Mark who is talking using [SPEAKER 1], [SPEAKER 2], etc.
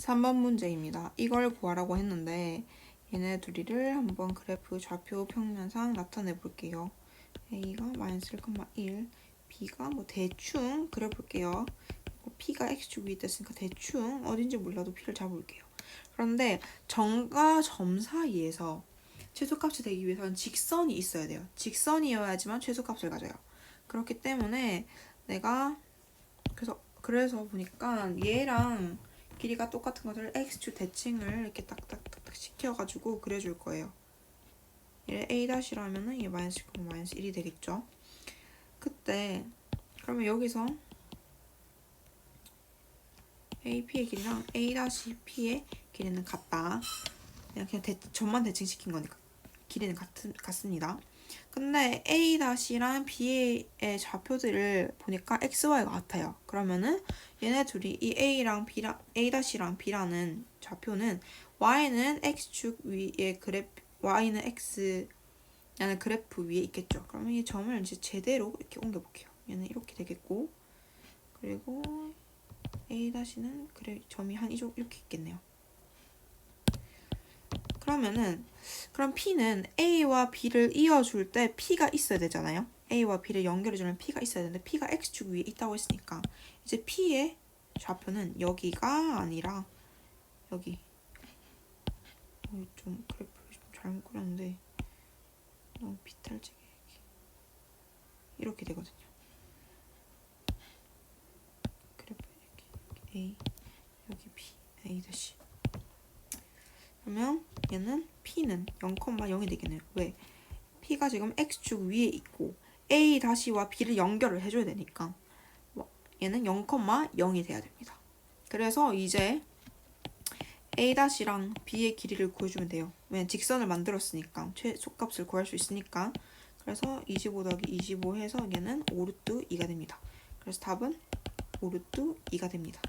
[SPEAKER 1] 3번 문제입니다. 이걸 구하라고 했는데 얘네 둘이를 한번 그래프 좌표 평면상 나타내 볼게요. A가 마이너스 1,1, B가 뭐 대충 그려볼게요. 그리고 P가 X축 위에 있으니까 대충 어딘지 몰라도 P를 잡아볼게요. 그런데 점과 점 사이에서 최소값이 되기 위해서는 직선이 있어야 돼요. 직선이어야지만 최소값을 가져요. 그렇기 때문에 내가 그래서 그래서 보니까 얘랑 길이가 똑같은 것을 x축 대칭을 이렇게 딱딱딱딱 시켜가지고 그려줄 거예요. 얘 a-라면은 얘 마이너스 1, 마이너스 1이 되겠죠. 그때 그러면 여기서 AP의 길이랑 A-P의 길이는 같다. 그냥 그냥 대, 점만 대칭시킨 거니까 길이는 같, 같습니다. 근데 A-랑 B의 좌표들을 보니까 X, Y가 같아요. 그러면은 얘네 둘이 이 A랑 B랑 A-랑 B라는 좌표는 Y는 X축 위에 그래프 Y는 X 라는 그래프 위에 있겠죠. 그러면 이 점을 이제 제대로 이렇게 옮겨 볼게요. 얘는 이렇게 되겠고 그리고 A-는 그래 점이 한 이쪽 이렇게 있겠네요. 그러면은 그럼 P는 A와 B를 이어줄 때 P가 있어야 되잖아요. A와 B를 연결해주는 P가 있어야 되는데 P가 X축 위에 있다고 했으니까 이제 P의 좌표는 여기가 아니라 여기 어, 좀 그래프를 좀 잘못 그렸는데 너무 비탈지게 이렇게 되거든요. 그래프 이렇게 A 여기 B A 다시 그러면 얘는 P는 0,0이 되겠네요. 왜? P가 지금 X축 위에 있고 A-와 B를 연결을 해줘야 되니까 뭐, 얘는 0,0이 돼야 됩니다. 그래서 이제 A-랑 B의 길이를 구해주면 돼요. 왜냐면 직선을 만들었으니까 최소값을 구할 수 있으니까 그래서 25 더하기 25 해서 얘는 5루트 2가 됩니다. 그래서 답은 5루트 2가 됩니다.